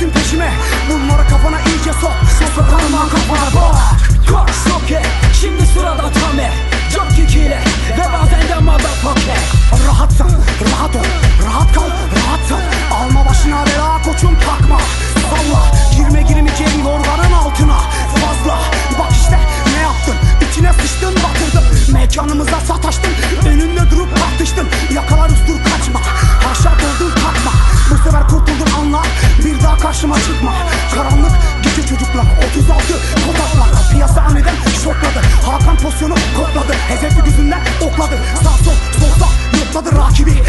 Gelemezsin peşime. Bunları kafana iyice sok karşıma çıkma. Karanlık gece çocuklar 36 kotaklar Piyasa aniden şokladı. Hakan pozisyonu kokladı. Hezefi yüzünden okladı Sağ sol solda yokladı rakibi.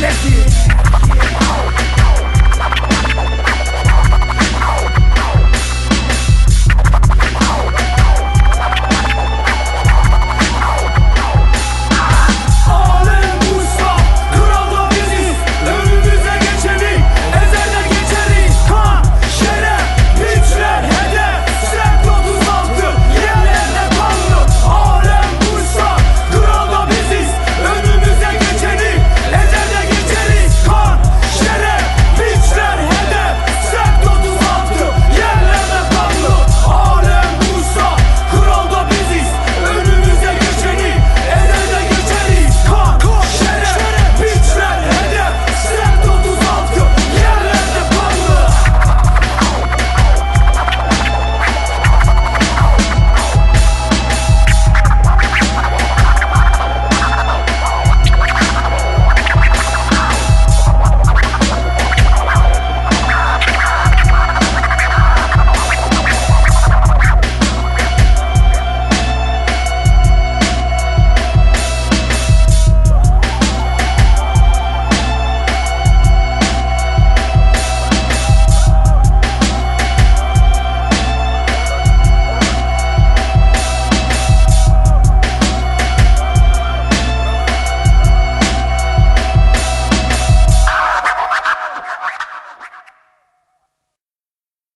bless you.